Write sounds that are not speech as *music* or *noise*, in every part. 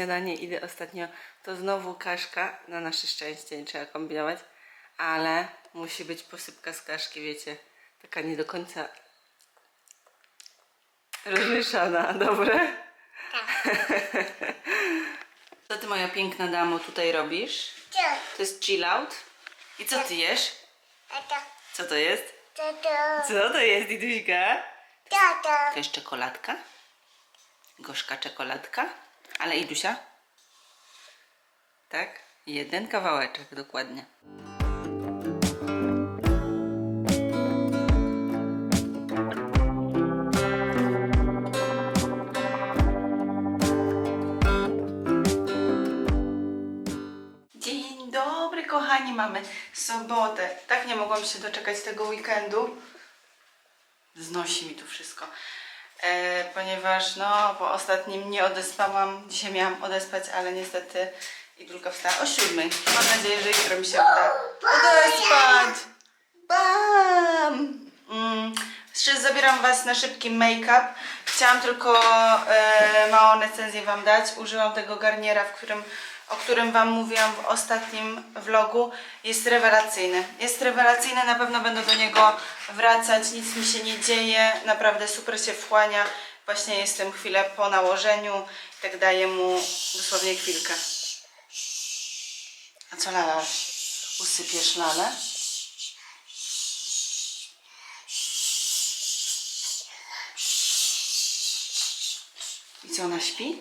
śniadanie idę ostatnio, to znowu kaszka, na nasze szczęście nie trzeba kombinować, ale musi być posypka z kaszki, wiecie, taka nie do końca rozmieszana, *laughs* dobre? *laughs* Co ty moja piękna damo tutaj robisz? Co? To jest chill out? I co ty jesz? Co to jest? Co to jest, Iduśka? Tata. To jest czekoladka. Gorzka czekoladka. Ale Idusia? Tak? Jeden kawałeczek dokładnie. Dzień dobry, kochani. Mamy sobotę. Tak nie mogłam się doczekać tego weekendu znosi mi tu wszystko. E, ponieważ no, po ostatnim nie odespałam, dzisiaj miałam odespać, ale niestety Idulka wstała o siódmej. Mam nadzieję, że jutro mi się uda odespać. Bam! Mm. Zabieram Was na szybki make-up. Chciałam tylko e, małą recenzję Wam dać. Użyłam tego garniera, w którym, o którym Wam mówiłam w ostatnim vlogu. Jest rewelacyjny. Jest rewelacyjny, na pewno będę do niego wracać. Nic mi się nie dzieje. Naprawdę super się wchłania. Właśnie jestem chwilę po nałożeniu. Tak daję mu dosłownie chwilkę. A co Lala? Usypiesz Lalę? I co, ona śpi?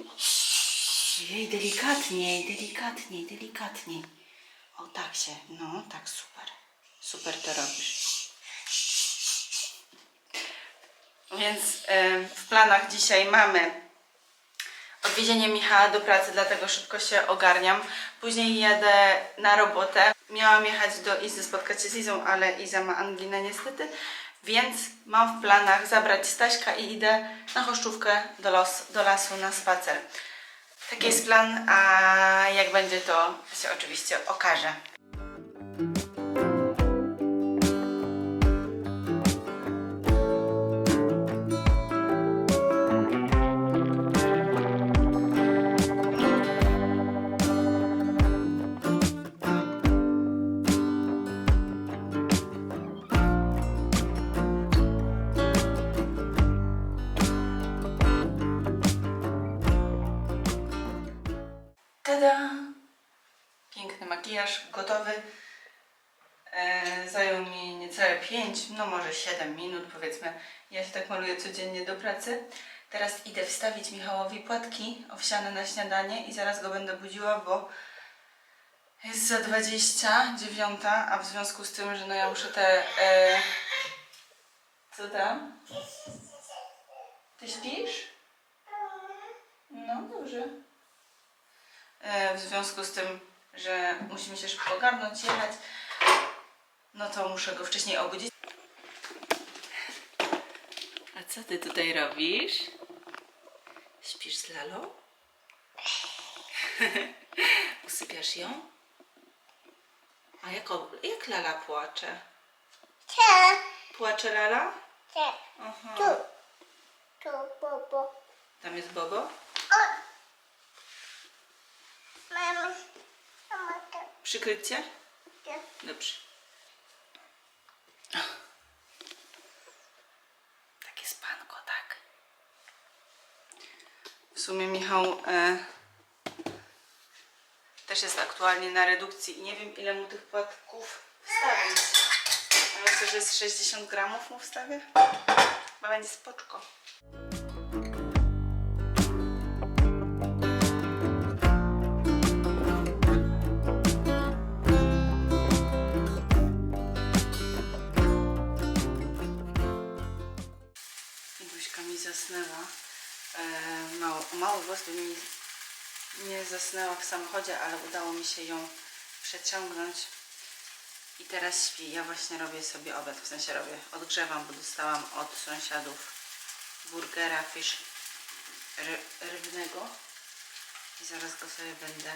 Delikatniej, delikatniej, delikatniej. O, tak się, no, tak, super. Super to robisz. Więc em, w planach dzisiaj mamy odwiezienie Michała do pracy, dlatego szybko się ogarniam. Później jadę na robotę. Miałam jechać do Izy, spotkać się z Izą, ale Iza ma anglinę niestety. Więc mam w planach zabrać Staśka i idę na choszczówkę do, los, do lasu na spacer. Taki jest plan, a jak będzie to się oczywiście okaże. Tada! Piękny makijaż, gotowy. E, zajął mi niecałe 5, no może 7 minut powiedzmy. Ja się tak maluję codziennie do pracy. Teraz idę wstawić Michałowi płatki owsiane na śniadanie i zaraz go będę budziła, bo jest za 29, a w związku z tym, że no ja muszę te... E... Co tam? Ty śpisz? No dobrze. E, w związku z tym, że musimy się szybko ogarnąć, jechać, no to muszę go wcześniej obudzić. A co ty tutaj robisz? Śpisz z Lalą? *laughs* Usypiasz ją? A jak, jak Lala płacze? Co? Płacze Lala? Co? Aha. Tu. Tu, bobo. Tam jest Bobo? O! Mama. Mama, to. Przykryć cię? to. Dobrze. Takie spanko, tak. W sumie Michał e, też jest aktualnie na redukcji i nie wiem ile mu tych płatków wstawić. A myślę, że z 60 gramów mu wstawię. Chyba będzie spoczko. Mało, mało włos by mi nie zasnęła w samochodzie, ale udało mi się ją przeciągnąć. I teraz śpi. Ja właśnie robię sobie obiad, w sensie robię, odgrzewam, bo dostałam od sąsiadów burgera fish ry, rybnego. I zaraz go sobie będę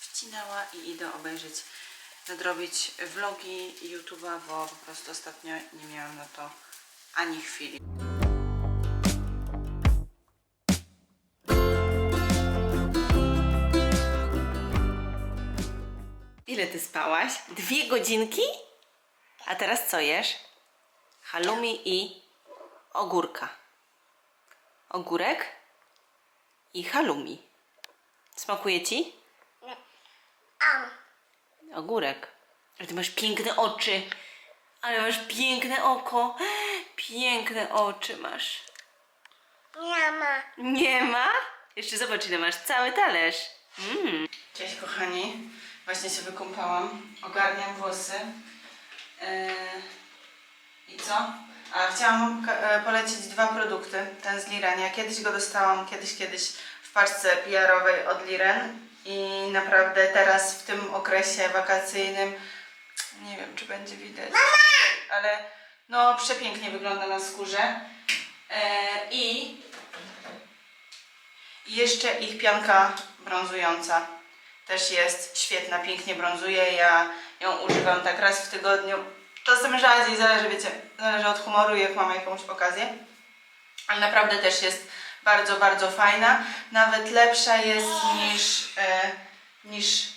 wcinała i idę obejrzeć, nadrobić vlogi YouTube'a, bo po prostu ostatnio nie miałam na to ani chwili. Ile ty spałaś? Dwie godzinki? A teraz co jesz? Halloumi i ogórka. Ogórek i halloumi. Smakuje ci? Am. Ogórek. Ale ty masz piękne oczy. Ale masz piękne oko. Piękne oczy masz. Nie ma. Nie ma? Jeszcze zobacz, ile masz cały talerz. Mm. Cześć kochani. Właśnie się wykąpałam. Ogarniam włosy. Yy, I co? A chciałam e, polecić dwa produkty. Ten z Liren. Ja kiedyś go dostałam, kiedyś, kiedyś w paczce PR-owej od Liren. I naprawdę teraz w tym okresie wakacyjnym nie wiem, czy będzie widać. Ale no przepięknie wygląda na skórze. E, i jeszcze ich pianka brązująca też jest świetna, pięknie brązuje. Ja ją używam tak raz w tygodniu. Czasem rzadziej, zależy, wiecie, zależy od humoru, jak mam jakąś okazję. Ale naprawdę też jest bardzo, bardzo fajna. Nawet lepsza jest niż, e, niż,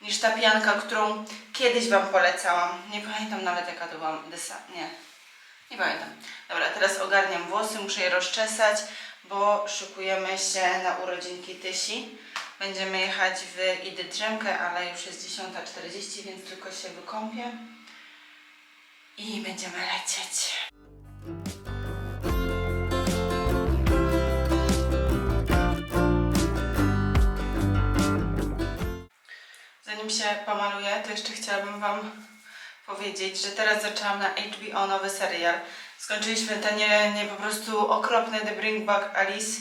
niż ta pianka, którą kiedyś Wam polecałam. Nie pamiętam nawet jaka to była. Desa nie, nie pamiętam. Dobra, teraz ogarniam włosy, muszę je rozczesać, bo szykujemy się na urodzinki Tysi. Będziemy jechać w Idy Drzemkę, ale już jest 10.40, więc tylko się wykąpię. I będziemy lecieć. Zanim się pomaluję, to jeszcze chciałabym Wam powiedzieć, że teraz zaczęłam na HBO nowy serial. Skończyliśmy ten nie, nie po prostu okropny The Bring Back Alice.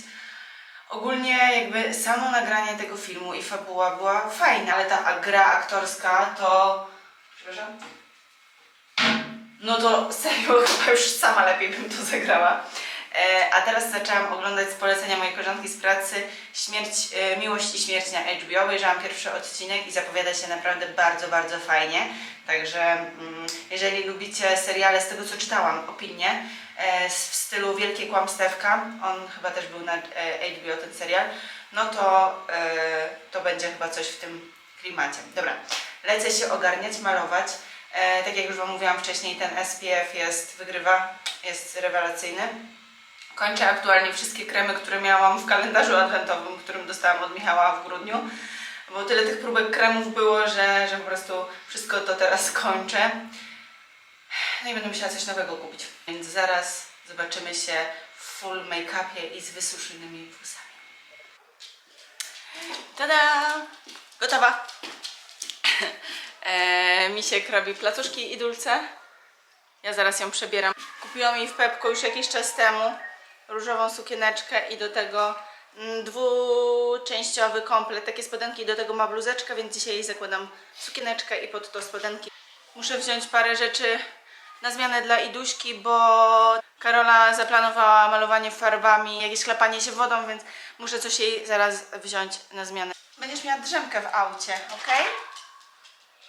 Ogólnie jakby samo nagranie tego filmu i fabuła była fajna, ale ta gra aktorska to... Przepraszam? No to serio, *laughs* chyba już sama lepiej bym to zagrała. E, a teraz zaczęłam oglądać z polecenia mojej koleżanki z pracy Śmierć, e, Miłość i Śmierć na HBO. Obejrzałam pierwszy odcinek i zapowiada się naprawdę bardzo, bardzo fajnie. Także mm, jeżeli lubicie seriale, z tego co czytałam, opinie, w stylu Wielkie Kłamstewka, on chyba też był na e, HBO ten serial, no to, e, to będzie chyba coś w tym klimacie. Dobra, lecę się ogarniać, malować. E, tak jak już Wam mówiłam wcześniej, ten SPF jest, wygrywa, jest rewelacyjny. Kończę aktualnie wszystkie kremy, które miałam w kalendarzu adwentowym, którym dostałam od Michała w grudniu. Bo tyle tych próbek kremów było, że, że po prostu wszystko to teraz kończę. No i będę musiała coś nowego kupić. Więc zaraz zobaczymy się w full make-upie i z wysuszonymi włosami. Tada! Gotowa! *laughs* e, Misiek robi placuszki i dulce. Ja zaraz ją przebieram. Kupiłam jej w Pepko już jakiś czas temu różową sukieneczkę i do tego mm, dwuczęściowy komplet, takie spodenki do tego ma bluzeczkę, więc dzisiaj zakładam sukieneczkę i pod to spodenki. Muszę wziąć parę rzeczy na zmianę dla Iduśki, bo Karola zaplanowała malowanie farbami, jakieś klepanie się wodą, więc muszę coś jej zaraz wziąć na zmianę. Będziesz miała drzemkę w aucie, ok?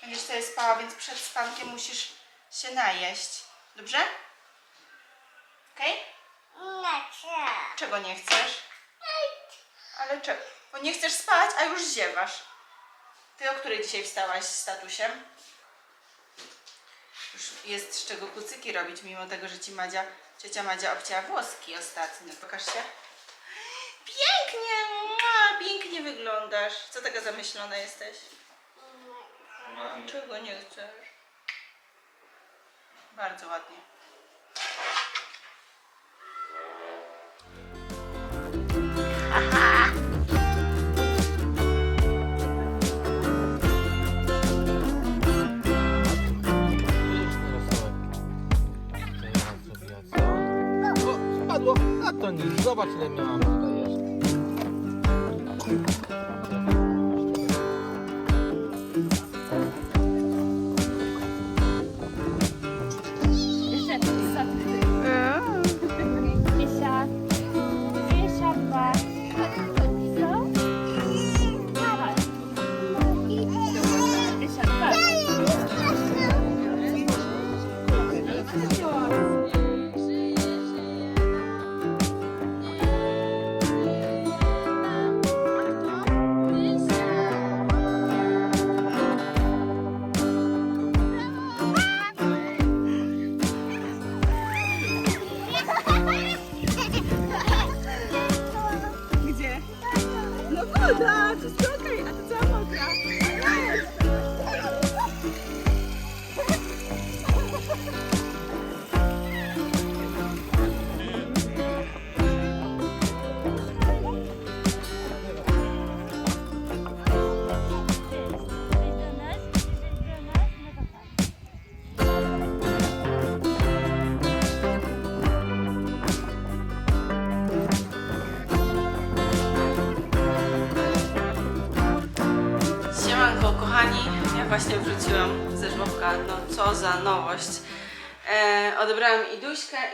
Będziesz sobie spała, więc przed spankiem musisz się najeść. Dobrze? Okej? Nie chcę. Czego nie chcesz? Ale czego? Bo nie chcesz spać, a już ziewasz. Ty o której dzisiaj wstałaś z statusem? Już jest z czego kucyki robić, mimo tego, że ci Madzia, ciocia Madzia obcięła włoski ostatnio. Pokaż się. Pięknie! mua, Pięknie wyglądasz. Co taka zamyślona jesteś? Czego nie chcesz? Bardzo ładnie. To nic, zobacz ile miałam tutaj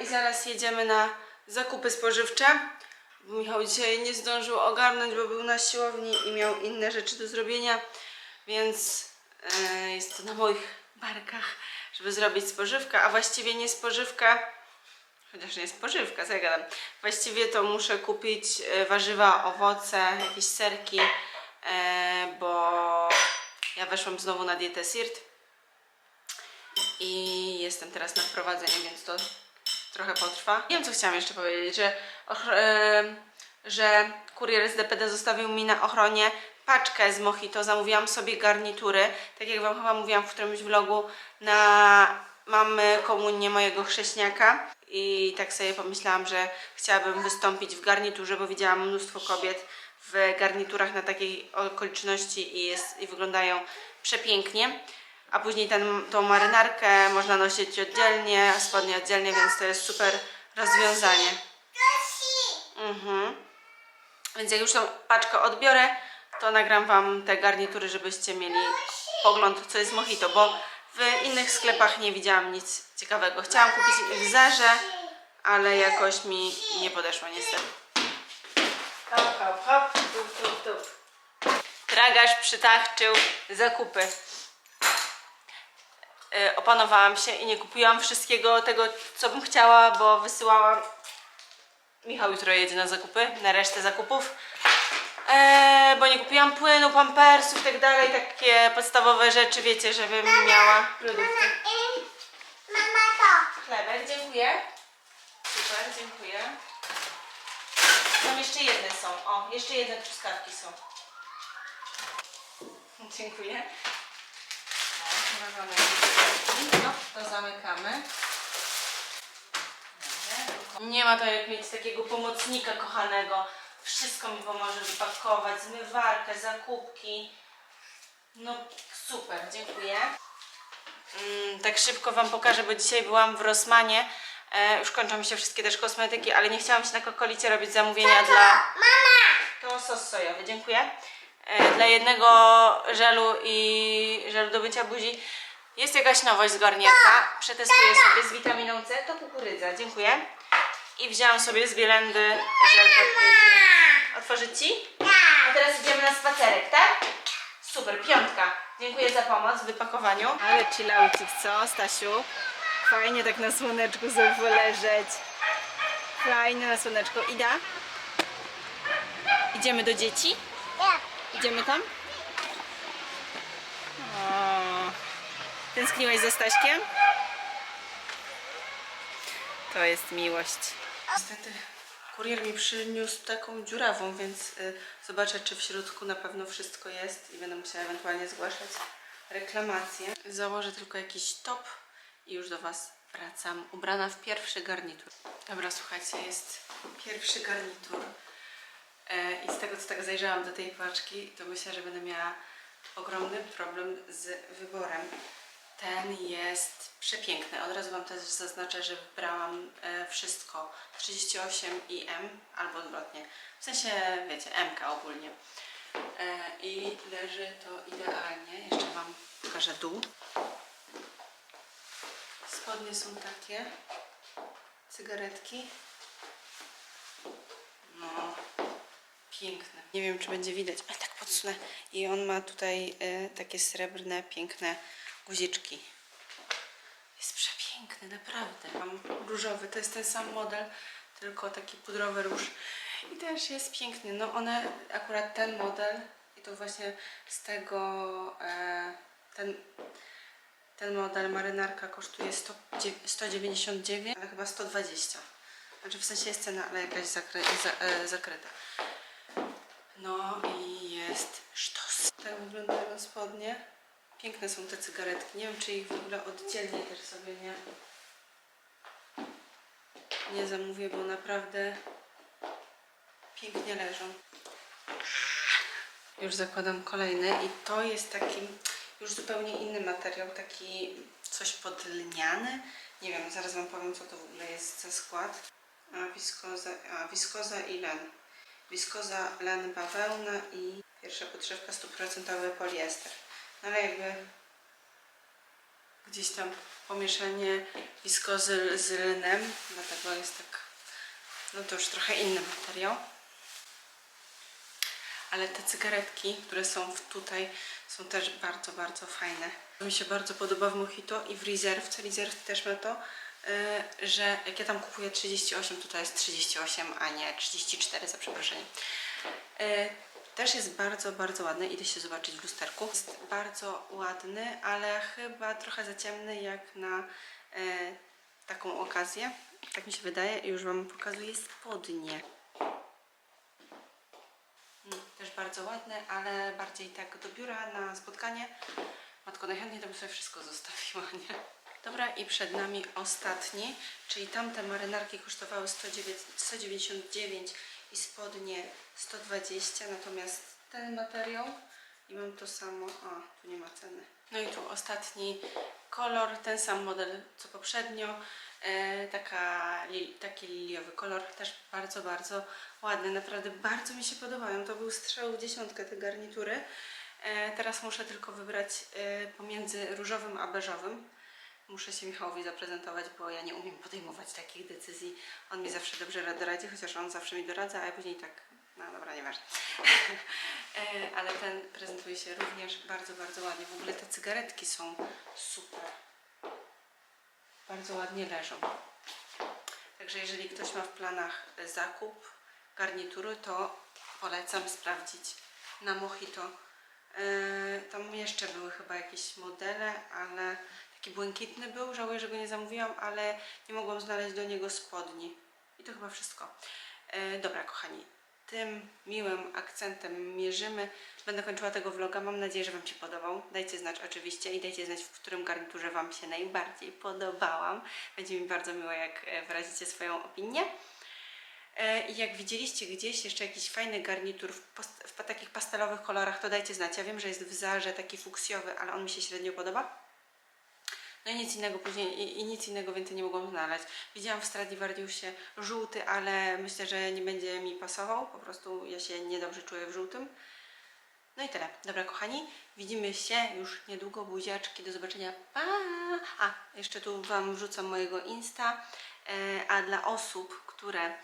i zaraz jedziemy na zakupy spożywcze. Michał dzisiaj nie zdążył ogarnąć, bo był na siłowni i miał inne rzeczy do zrobienia, więc e, jest to na moich barkach, żeby zrobić spożywkę, a właściwie nie spożywkę, chociaż nie spożywka, co ja gadam. Właściwie to muszę kupić e, warzywa, owoce, jakieś serki, e, bo ja weszłam znowu na dietę SIRT i jestem teraz na wprowadzeniu, więc to trochę potrwa. Nie wiem, co chciałam jeszcze powiedzieć, że, e, że kurier z DPD zostawił mi na ochronie paczkę z mojito. Zamówiłam sobie garnitury, tak jak Wam chyba mówiłam w którymś vlogu, na mamy komunię mojego chrześniaka i tak sobie pomyślałam, że chciałabym wystąpić w garniturze, bo widziałam mnóstwo kobiet w garniturach na takiej okoliczności i, jest, i wyglądają przepięknie. A później ten, tą marynarkę można nosić oddzielnie, a spodnie oddzielnie, więc to jest super rozwiązanie. Mhm. Więc jak już tą paczkę odbiorę, to nagram Wam te garnitury, żebyście mieli pogląd, co jest mojito, bo w innych sklepach nie widziałam nic ciekawego. Chciałam kupić w Zerze, ale jakoś mi nie podeszło niestety. Hop, hop, hop, tup, tup, tup. Tragarz przytachczył zakupy. Y, opanowałam się i nie kupiłam wszystkiego tego, co bym chciała, bo wysyłałam. Michał jutro jedzie na zakupy, na resztę zakupów. E, bo nie kupiłam płynu, pampersów i tak dalej, takie podstawowe rzeczy, wiecie, żebym miała produkty. Mama to. Chlebek, dziękuję. Super, dziękuję. Tam jeszcze jedne są. O, jeszcze jedne truskawki są. *laughs* Dziękuję. Uważamy. No, to zamykamy. Nie ma to jak mieć takiego pomocnika kochanego. Wszystko mi pomoże wypakować, zmywarkę, zakupki. No super, dziękuję. Mm, tak szybko Wam pokażę, bo dzisiaj byłam w Rossmanie. E, już kończą mi się wszystkie też kosmetyki, ale nie chciałam się na kokolicie robić zamówienia dla... To sos sojowy, dziękuję. E, dla jednego żelu i żelu do mycia buzi jest jakaś nowość z garniatka. Przetestuję sobie z witaminą C. To kukurydza, dziękuję. I wzięłam sobie z Bielendy żel podpłytny. Otworzyć Ci? A teraz idziemy na spacerek, tak? Super, piątka. Dziękuję za pomoc w wypakowaniu. Ale chillaucik, co Stasiu? Fajnie tak na słoneczku sobie poleżeć. Fajnie na słoneczku. Ida? Idziemy do dzieci? Nie. Idziemy tam? O, tęskniłaś za Staśkiem? To jest miłość. Niestety kurier mi przyniósł taką dziurawą, więc y, zobaczę, czy w środku na pewno wszystko jest i będę musiała ewentualnie zgłaszać reklamację. Założę tylko jakiś top i już do Was wracam. Ubrana w pierwszy garnitur. Dobra, słuchajcie, jest pierwszy garnitur. E, I z tego, co tak zajrzałam do tej paczki, to myślę, że będę miała ogromny problem z wyborem. Ten jest przepiękny. Od razu Wam też zaznaczę, że wybrałam e, wszystko 38 i M, albo odwrotnie. W sensie, wiecie, MK ogólnie. E, I leży to idealnie. Jeszcze Wam pokażę dół. Spodnie są takie. Cygaretki. Piękne. Nie wiem, czy będzie widać, ale tak podsunę. I on ma tutaj e, takie srebrne, piękne guziczki. Jest przepiękny, naprawdę. Mam różowy, to jest ten sam model, tylko taki pudrowy róż. I też jest piękny. No one, akurat ten model, i to właśnie z tego, e, ten, ten model marynarka kosztuje 100, dzie- 199, ale chyba 120. Znaczy w sensie jest cena, ale jakaś zakry, za, e, zakryta. No i jest sztos. Tak wyglądają spodnie. Piękne są te cygaretki. Nie wiem, czy ich w ogóle oddzielnie też sobie nie, nie zamówię, bo naprawdę pięknie leżą. Już zakładam kolejny i to jest taki już zupełnie inny materiał, taki coś podlniany. Nie wiem, zaraz Wam powiem, co to w ogóle jest za skład. A, wiskoza, a, wiskoza i len. Wiskoza, len, bawełna i pierwsza podszewka 100% poliester. No ale jakby gdzieś tam pomieszanie wiskozy z lnem, dlatego jest tak, no to już trochę inny materiał. Ale te cygaretki, które są tutaj, są też bardzo, bardzo fajne. Mi się bardzo podoba w Mojito i w Reserve. Reserve też ma to, że jak ja tam kupuję 38, to to jest 38, a nie 34 za przeproszeniem. Yy, też jest bardzo, bardzo ładny. Idę się zobaczyć w lusterku. Jest bardzo ładny, ale chyba trochę za ciemny jak na yy, taką okazję. Tak mi się wydaje już Wam pokazuję spodnie. Mm, Też bardzo ładny, ale bardziej tak do biura na spotkanie. Matko, najchętniej to bym sobie wszystko zostawiła, nie? Dobra, i przed nami ostatni, czyli tamte marynarki kosztowały 109, 199 i spodnie 120, natomiast ten materiał i mam to samo, a tu nie ma ceny. No i tu ostatni kolor, ten sam model co poprzednio, e, taka, li, taki liliowy kolor, też bardzo, bardzo ładny, naprawdę bardzo mi się podobają. To był strzał w dziesiątkę te garnitury. E, teraz muszę tylko wybrać e, pomiędzy różowym a beżowym. Muszę się Michałowi zaprezentować, bo ja nie umiem podejmować takich decyzji. On mi zawsze dobrze ra- doradzi, chociaż on zawsze mi doradza, a ja później tak, no dobra, nieważne. *laughs* E, Ale ten prezentuje się również bardzo, bardzo ładnie. W ogóle te cygaretki są super. Bardzo ładnie leżą. Także jeżeli ktoś ma w planach e, zakup garnitury, to polecam sprawdzić na Mojito. E, Tam jeszcze były chyba jakieś modele, ale taki błękitny był. Żałuję, że go nie zamówiłam, ale nie mogłam znaleźć do niego spodni. I to chyba wszystko. E, Dobra, kochani, tym miłym akcentem mierzymy. Będę kończyła tego vloga. Mam nadzieję, że Wam się podobał. Dajcie znać oczywiście i dajcie znać, w którym garniturze Wam się najbardziej podobałam. Będzie mi bardzo miło, jak e, wyrazicie swoją opinię. E, I jak widzieliście gdzieś jeszcze jakiś fajny garnitur w, w takich pastelowych kolorach, to dajcie znać. Ja wiem, że jest w Zarze taki fuksjowy, ale on mi się średnio podoba. No i nic innego później, i, i nic innego więcej nie mogłam znaleźć. Widziałam w Stradivariusie żółty, ale myślę, że nie będzie mi pasował. Po prostu ja się niedobrze czuję w żółtym. No i tyle. Dobra, kochani, widzimy się już niedługo. Buziaczki, do zobaczenia. Pa! A, jeszcze tu Wam wrzucam mojego Insta. E, a dla osób, które e,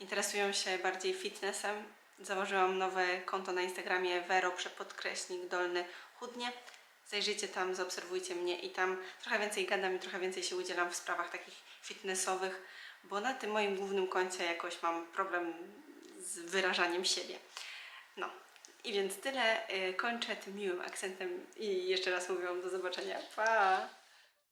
interesują się bardziej fitnessem, założyłam nowe konto na Instagramie Vero podkreśnik dolny chudnie. Zajrzyjcie tam, zaobserwujcie mnie i tam trochę więcej gadam i trochę więcej się udzielam w sprawach takich fitnessowych, bo na tym moim głównym koncie jakoś mam problem z wyrażaniem siebie. No. I więc tyle. Y, Kończę tym miłym akcentem i jeszcze raz mówię Wam do zobaczenia. Pa!